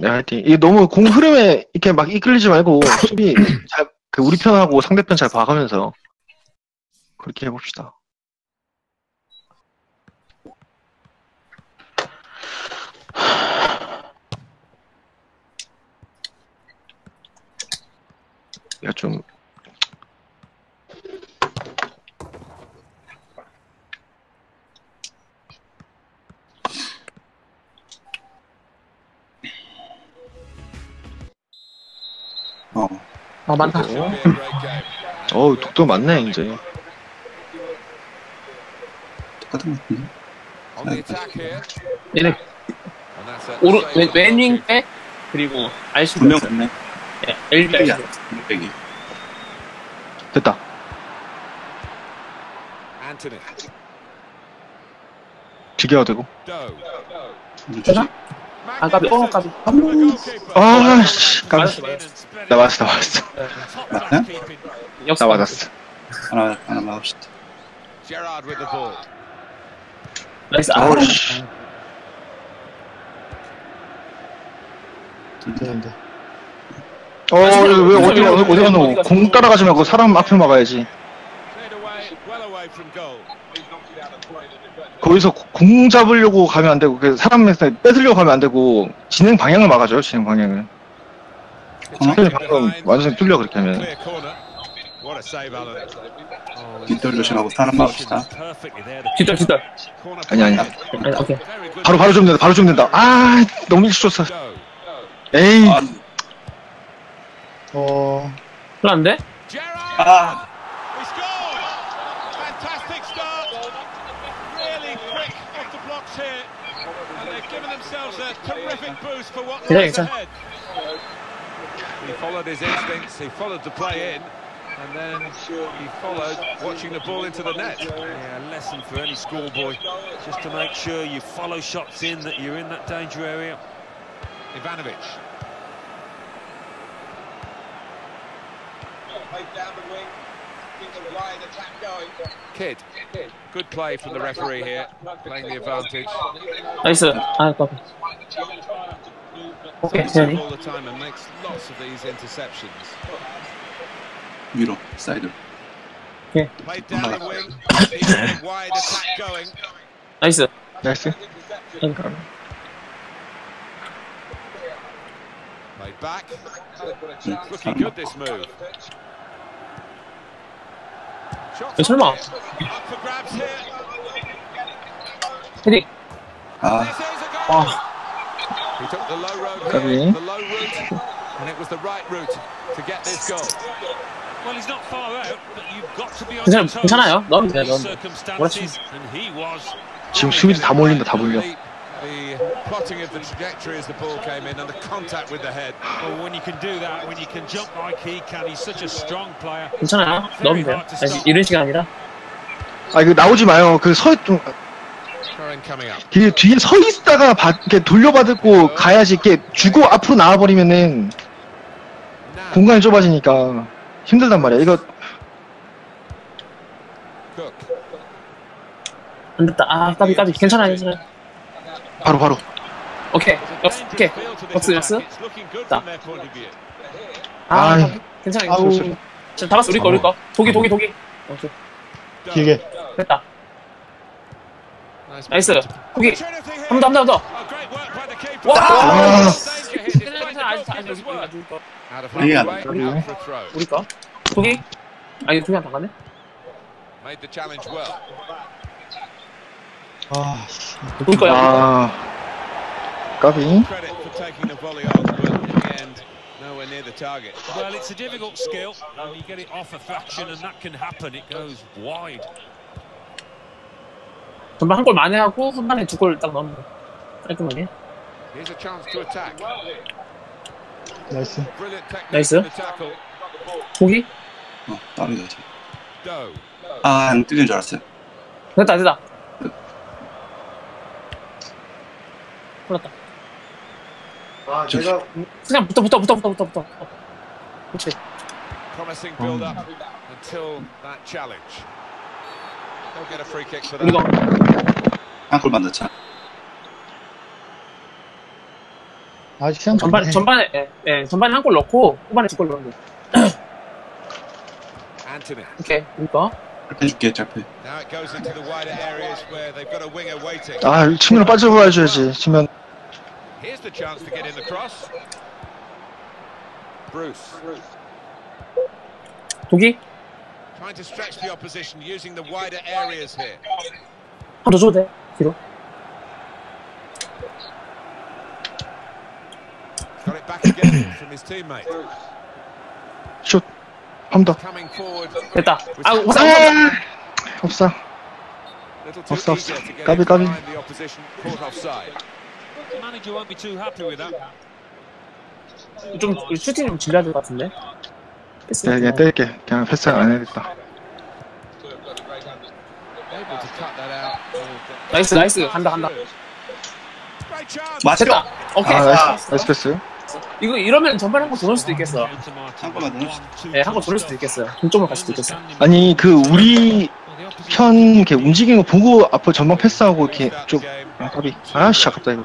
네, 화이팅. 이게 너무 공 흐름에 이렇게 막 이끌리지 말고 수비 잘, 그 우리 편하고 상대편 잘 봐가면서 그렇게 해봅시다. 야, 좀, 어, 아 많다. 어우, 독도 많네, 이제. 똑같은 것 같은데? 얘네 오른 왼- 왼윙 백 그리고 알수 두명 됐네. L 백. 백이야. 백이. 됐다. Anthony. 기계화 되고. 주지. 아 까비. 어 까비. 아, 씨, 깜 맞았어, 나 맞았어, 나 맞았어. 맞나? 역습 나 맞았어. 하나, 하나 막읍시다. 나이스. 아, 아우, 씨. 되는데. 어, 왜, 어디, 어디, 어디 가노? 공 따라가지 말고 사람 앞에 막아야지. Cleared away, well away from goal. 거기서 공 잡으려고 가면 안 되고, 그 사람에서 뺏으려고 가면 안 되고, 진행 방향을 막아줘요, 진행 방향을. 코너? 방금 완전히 뚫려, 그렇게 하면. Alan. 뒷돌 조심하고 사람 막읍시다. 뒷돌 뒷돌. 아니, 아니. 아니, 오케이. 바로, 바로 좀 된다, 바로 좀 된다. 아, 너무 일찍 줬어. 에이, 아, 어, 흘렀는데? Gerard. 아, terrific boost for what lies ahead. He followed his instincts, he followed the play in, and then he followed watching the ball into the net. Yeah, a lesson for any schoolboy, just to make sure you follow shots in, that you're in that danger area. Ivanovic Kidd. Good play from the referee here, playing the advantage. 나이스. 아 까비. 오케이 He's 대현이. all the time and makes lots of these interceptions. 위로, 사이드. Played down the wing, keeping a wide attack going. 나이스. 나이스. Played back. 응, Looking 사람 good 막. this move. 설마. 헤딩. 아. 아 괜찮 toes. 괜찮아요. 넣으면 돼 in these 넣으면 돼. circumstances, and he was. 지금 수비도 다 몰린다, 다 몰려. The, plotting of the trajectory as the ball came in and the contact with the head. Well, when you can do that, when you can jump like he can, he's such a strong player. 괜찮아요. 넣으면 돼요. 아니, 이런 시간 아니라. 아, 이거 나오지 마요. 그 서, 좀, Curran coming up. 그 뒤에 서 있다가 받, 이렇게 돌려받고 가야지 이렇게 주고 앞으로 나와버리면은 공간이 좁아지니까 힘들단 말이야. 이거. 안 됐다. 아 까비 까비. 괜찮아요. 괜찮아요. 바로 바로. 오케이. 오케이. looking good 자. 아 아이. 아우. 괜찮아요. 자, 다 봤어. 우리 거 우리 거. 독이 독이 독이. 오케이. Doe. 길게. 됐다. 나이스. movement. 독이. Opportunity here. 한번더한번 더. Oh, great work by the keeper. 와. 아. 괜찮아. 아직 우리. 우리 거. 이게 안. 우리. 독이. 아니 독이 안당가네 Made the challenge well. 아, 씨. 거야. 아, 까비. Nowhere near the target. Well, it's a difficult skill, and you get it off a fraction, and that can happen. It goes wide. 전반 한골 많이 하고 후반에 두 골 딱 넣으면 돼. 깔끔하게. Here's a chance to attack. 나이스. Tackle. 독이. 어, 다르다, 지금. Doe. 아, 안 뚫린 줄 알았어요. 됐다 됐다. 풀었다. 아, 저- 제가 그냥 붙어 붙어 붙어 붙어 붙어 붙어. 그렇지. Promising build up until that challenge. They'll get a free kick for 우리 거. that. 한 골 만났잖아. 아, 시간 전반. 전반에 예, 예, 전반에 한 골 넣고 후반에 두 골 넣은 거. Anthony. 오케이 이거 해줄게 짧게. Now it goes into the wider areas where they've got a winger waiting. 아 측면으로 빠져봐야지 측면 Here's the chance to get in the cross. Bruce. 독이 Trying to stretch the opposition using the wider areas here. 한더 줘도 돼 뒤로. Got it back again from his teammate. 한번 더. Coming forward. 됐다. 아 우사. 아, 없어. To get 까비, 까비. 좀 슈팅 좀 질러야 될 것 같은데. 패스. 네, 그냥 뗄게. 그냥 패스 안 해야겠다. 나이스 나이스 chance. 맞죠? 됐다. 오케이. 아, 나이스, 나이스 패스. 이거 이러면 전반 더 넣을 수도 있겠어. 한번만 더 넣읍시다. 네, 더 넣을 수도 있겠어요. 동점으로 갈 수도 있겠어. 아니 그 우리 편 이렇게 움직이는 거 보고 앞으로 전방 패스하고 이렇게 좀. 아, 까비. 아씨 아깝다 이거.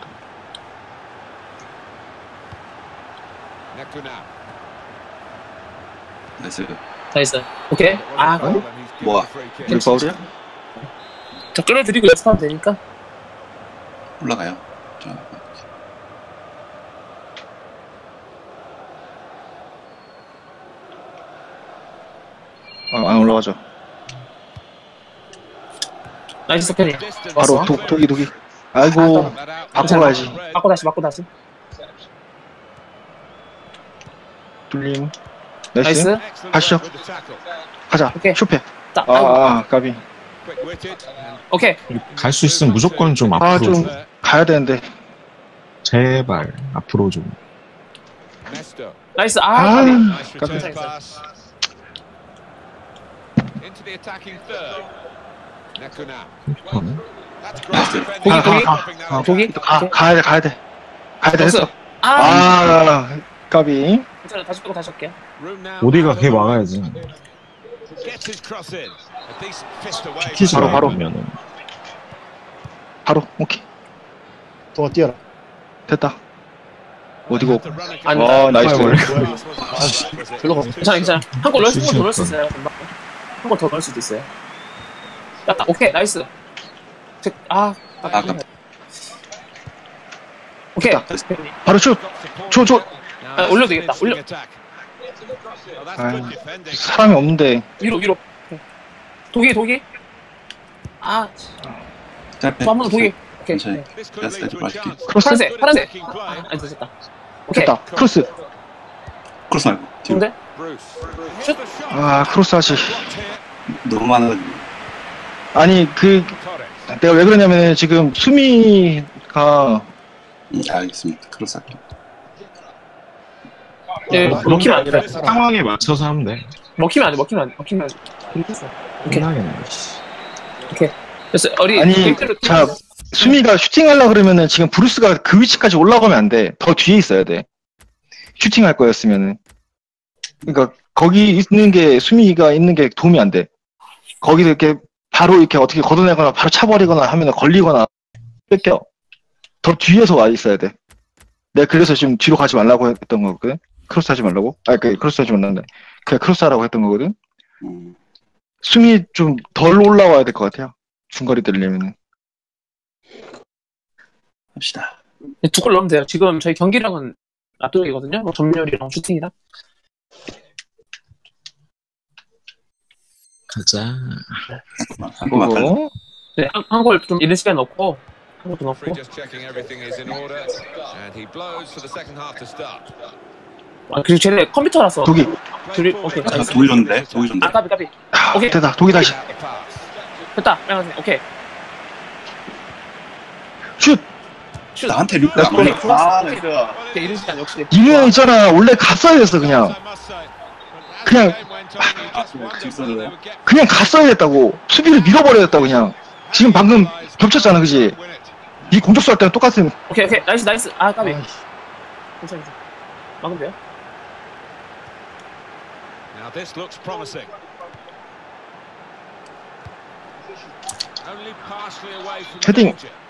나이스. 나이스. 오케이. 아, given 뭐야? 우리 파울이야? 저 끌어들이고 연습하면 되니까. 올라가요. 자, 아, 안 올라가죠. 나이스. Distance. 바로 독 독이 독이. 아이고 out. 바꿔 가야지. 맞고 다시 맞고 다시. 뚫림. 나이스. 나이스. 가시죠. 가자. 오케이. 슈페. 딱. 아. 아 까비. 오케이. 갈 수 있으면 무조건 좀 아, 앞으로 좀- there. 가야 되는데. 제발 앞으로 좀. 나이스. 아, 아, 까비. 까비. Into the attacking third. Nakuna. 하네. That's great defending. 독이, 독이. Stopping that 아. 독이. 가. 가야 돼 가야 돼. 가야 돼. 했어. 아, 아 까비. 괜찮아. 다시 빼고 다시 할게. Room now. 어디가 걔 막아야지 Gets his cross in. A decent fist away. 키지 바로, 바로. 말면은 바로 오케이 또 뛰어라. 됐다. 어디고? 안 와 나이스. 별로 가. 괜찮아, 괜찮아. 한골 넣을 수, 한골 더 넣을 수. 있어요. 한골더 넣을 수도 있어요. 야, 오케이, 나이스. 제- 아, 아, 아, 깜- 오케이. 바로 슛. 저, 저. 아, 올려도 되겠다, 올려. 아유, 사람이 없는데. 위로, 위로. 독이, 독이. 아, 짧게. 한번더 독이. 오케이. 천천히. 네. 크로스 파란색, 파란색. 아, 안 됐다. 오케이. 됐다. 크로스. 크로스 말고. 뒤로. 좋은데? 아 크로스 하지. 너무 많아. 아니 그 내가 왜 그러냐면 지금 수미가 음, 알겠습니다. 크로스 할게요. 네, 먹히면 안 돼. 상황에 맞춰서 하면 돼 먹히면 안 돼, 먹히면 안 돼, 먹히면 안 돼. 오케이. 끝나겠네 씨. 그래서 우리 아니 자 수미가 슈팅하려 그러면은 지금 브루스가 그 위치까지 올라가면 안 돼. 더 뒤에 있어야 돼. 슈팅할 거였으면은. 그러니까 거기 있는 게 수미가 있는 게 도움이 안 돼. 거기서 이렇게 바로 이렇게 어떻게 걷어내거나 바로 차버리거나 하면 걸리거나 뺏겨. 더 뒤에서 와 있어야 돼. 내가 그래서 지금 뒤로 가지 말라고 했던 거거든. 크로스 하지 말라고. 아, 그 크로스 하지 말란다. 그냥 크로스 하라고 했던 거거든. 음, 숨이 좀 덜 올라와야 될 것 같아요. 중거리 들려면은. 합시다. 두 골 넣으면 돼요. 지금 저희 경기력은 압도적이거든요. 뭐 점유율이랑 슈팅이랑. 가자 한번만 달라. 그리고 네, 한골좀 이른 시간에 넣고 한 골도 넣고. Just checking everything is in order, and he blows for the second half to start. 아, 그리고 쟤네 컴퓨터라서. 독이. 둘이 오케이. 아, 좋은데? 독이 좋은데? 아, 까비 까비. 아, 오케이. 됐다. 독이 다시. 됐다. 빨간색. 오케이. 슛! 슛. 나한테 류, 나 아, 골. 아. 나이스. 시간 역시. 이누형 있잖아. 원래 갔어야 됐어, 그냥. 그냥- 아. 그냥 갔어야 됐다고. 수비를 밀어버려야 됐다고, 그냥. 지금 방금 겹쳤잖아, 그지? 이 공격수 할 때랑 똑같은. 오케이, 오케이. 나이스, 나이스. 아, 까비. 아이씨. 괜찮아, 괜찮아. 막으면 돼요? Now this looks promising. Only partially away from the Heading. danger.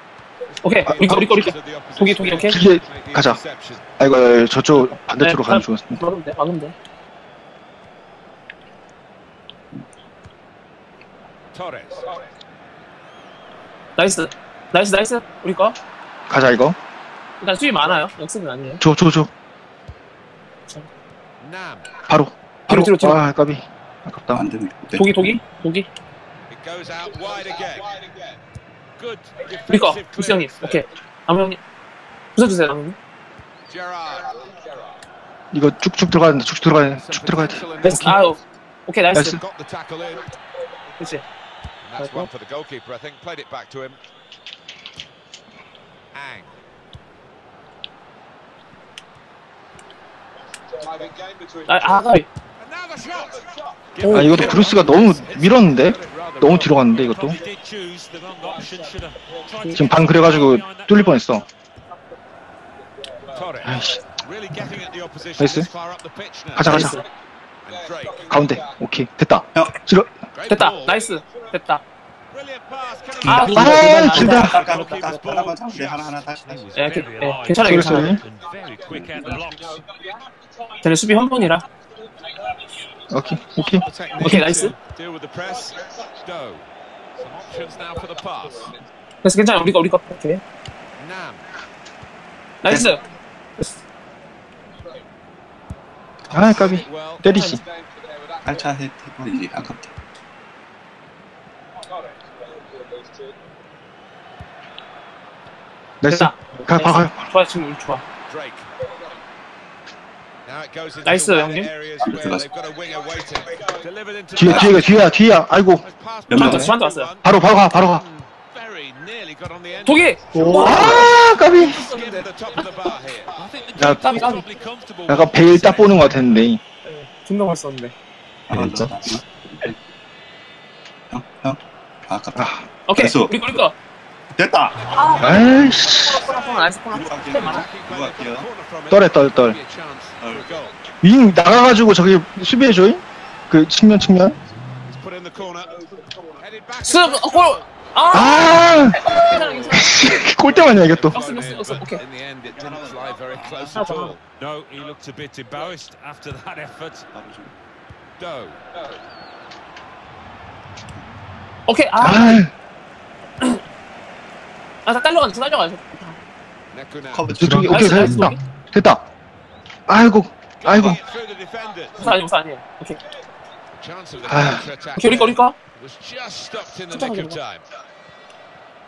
오케이 우리 거 우리 거 우리 거 독이 독이 오케이 길게 가자. 아이고 아이고, 저쪽 반대쪽으로 네, 가면 가- 좋았습니다. 막으면 돼 막으면 돼. 나이스 나이스 나이스 우리 거 가자 이거. 일단 수비 많아요 역습은 아니에요 줘 줘 줘. Nam. 바로. 바로. 뒤로, 뒤로. 아 까비. 아깝다. 안 되네. 네. 독이 독이 독이 우리 거 구수 형님 오케이 아무 형님 부숴주세요 형님 Gerrard. 이거 쭉쭉 들어가야 된다. 쭉쭉 들어가야 돼. 쭉 들어가야 돼. 나이스 아우 오케이 나이스 나이스. 그렇지 And that's one for the goalkeeper, I think. Played it back to him. Ang. 아 shot. 오, 아 이것도 브루스가 너무 밀었는데 너무 뒤로 갔는데 이것도 지금 방 그래가지고 뚫릴 뻔했어. 아이씨 나이스. 가자 가자. 가운데 오케이 됐다. 야. Great 됐다. 나이스 됐다 아, 아 길다. 네. 예, 그- 예, 괜찮아요 괜찮아요. 쟤네 수비 한 번이라 오케이 오케이. The technique Okay, nice. to Deal with the press. Doe. Some options now for the pass. 그래서 괜찮아 우리 거 우리 거 오케이 Nam. 나이스 아 까비. Well, 때리지. 알차 해- 해버리지. 아깝다. 나이스. 됐다 가가 가. 좋아 지금 우리 좋아 Delivered into 뒤에 뒤에가 뒤야 뒤야. 아이고. 저한테 왔어요. 바로 바로 가 바로 가. Very nearly got on the end. 독이 아 까비. Skimmed the top of the bar here. I think the 야, keeper 까비, 까비. 약간 베일 딱 보는 것 같았는데. 존나 맛있었는데 아, 진짜? 형, 형. 아, 아깝다. 아 오케이. 우리 거 우리 거 됐다. 아이씨. 할게요? 떨에 떨 떨. Be a chance for a goal. 윙 나가가지고 저기 수비해줘잉. 그 측면 측면. 어, 골! 아아 골대만이야 이게 또. No, he looked a bit embarrassed after that effort. Doe. 오케이 아 아아 딸려가지고 딸려가지고 Nekunam. 커브 저쪽이 좀. 오케이 나이스, 됐다 나이스. 됐다. 아이고 아이고. 무사 아니에요 무사 아니에요 오케이 아. 오케이 우리 거 우리 거.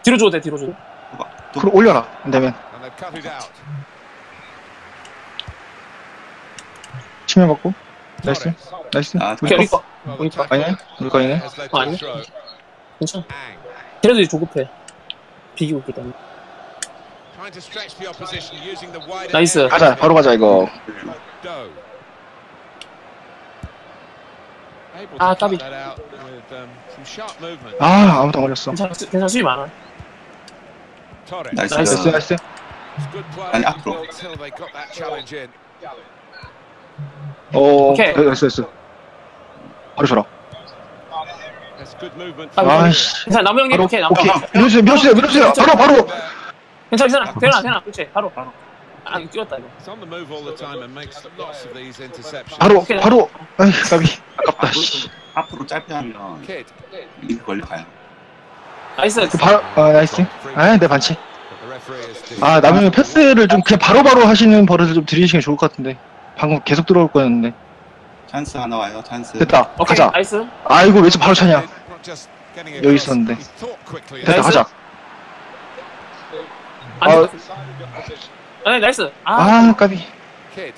뒤로 줘도 돼 뒤로 줘도 그럼 올려라 안 되면 And they've cut it out. 치면 받고 나이스. 나이스. 아, 오케이 우리 거 Well, 우리 거 아니네 우리 어, a 아니네. 괜찮아 Ang. 걔네들이 조급해 비기고 있기 때문에 Trying to stretch the opposition using the wider 나이스. 가자 바로 가자 이거. 아, to 까비. um. 아 아무도 안 걸렸어. 괜찮아 수- 괜찮아 수비 많아. 나이스. 나이스 나이스. 아니, 앞으로. 오 오케이. 나이스 나이스. 바로 줘라. Movement. 아, 아이씨. 괜찮아 남우 형님 바로 오케이 남우 오케이 형님 밀어주세요 밀어주세요 밀어주세요 바로 바로. 괜찮아 괜찮아 되나 되나 그렇지 바로 아 이거 뛰었다 이거. 바로 오케이. 바로. 아이 까비 아깝다. 씨. 앞으로 짧게 하면. 이렇게 걸려가요. 나이스 그 바로 아 나이스. 아 내 반칙. The referee is 아 남은 패스를 좀 그냥 바로바로 하시는 버릇을 좀 들이시는 게 좋을 것 같은데. 방금 계속 들어올 거였는데. 찬스 하나 와요. 찬스. 됐다. 오케이 가자. 나이스 아이고 왜 이렇게 바로 차냐. Not just getting 여기 있었는데. 됐다. 가자. 아니 아, 아 나이스 아 아 까비.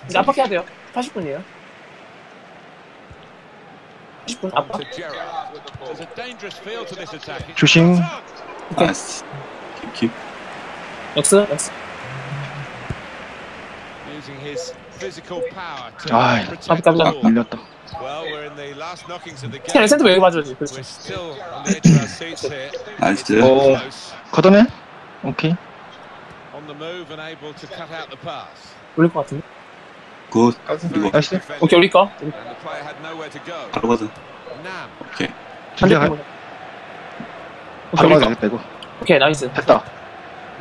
이제 압박해야 돼요 80분이에요 80분 압박. 조심. 나이스. 킵, 킵. 역스 역스 protect 깜깜. 밀렸다. Well, we're in the last knockings of the 그냥 game. 센터 그렇지 seats here. 나이스. 어. 걷어내? 오케이. On the move and able to cut out the pass. 올릴 것 같은데 굿. Very 나이스. 오케이 go. 바로거든. Nam. 오케이. 진짜 가- 바로 거 되겠다 이거. 오케이 나이스 됐다.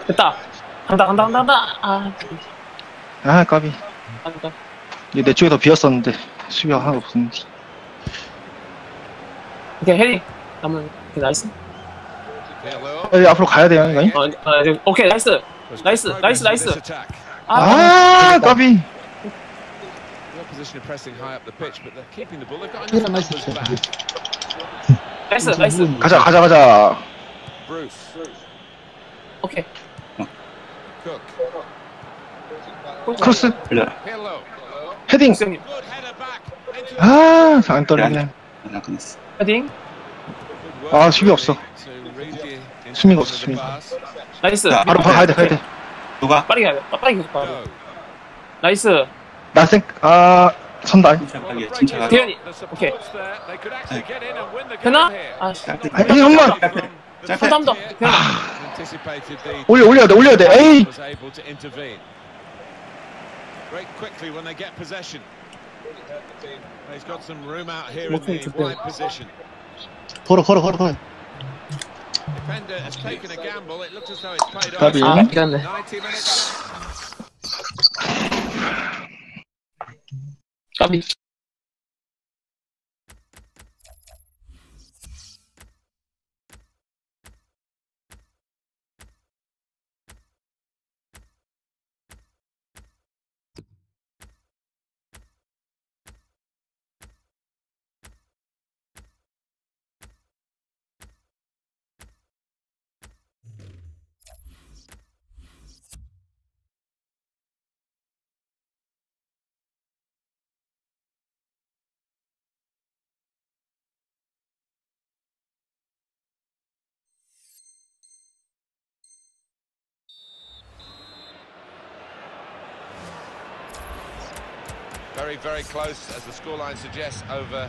됐다. 간다, 간다, 간다, 간다. 아, 아 까비 간다. 이게 내 쪽에 더 비었었는데 수비가 하나도 없었는데 오케이. 한번, 오케이, 나이스. 어, 앞으로 가야 돼요 이거 어, 어, 이제- 오케이, 나이스. 나이스, 나이스, 나이스. 아, 아 까비 The opposition are pressing high up the pitch, but they're keeping the ball. They've got 이런 enough 나이스 numbers 쳐. back. 나이스, 나이스. 가자 가자 가자 Bruce, 오케이. Cook, 크로스. Pirlo. 헤딩 the 아안 떨리네. 헤딩. 아, 수비 없어. 수비가 없어, pass. 나이스. 자, 바로 바- 가야 돼 가야 돼 누가? 빠르게 가야 돼. 빠- 빠르게 가야 돼. 나이스. 나 생 아 선다 침착하게, 침착하게. 대현이. 오케이. 되나? 아, 씨. 아니 한번 한번 더. 되나? Anticipated the 올려 올려야 돼 올려야 돼 에이 Break quickly when they get possession. He's got some room out here in the wide position. Hold on, hold on, hold on. Defender has taken a gamble. It looks as though it's paid off. 90 minutes. Very, very close, as the scoreline suggests, over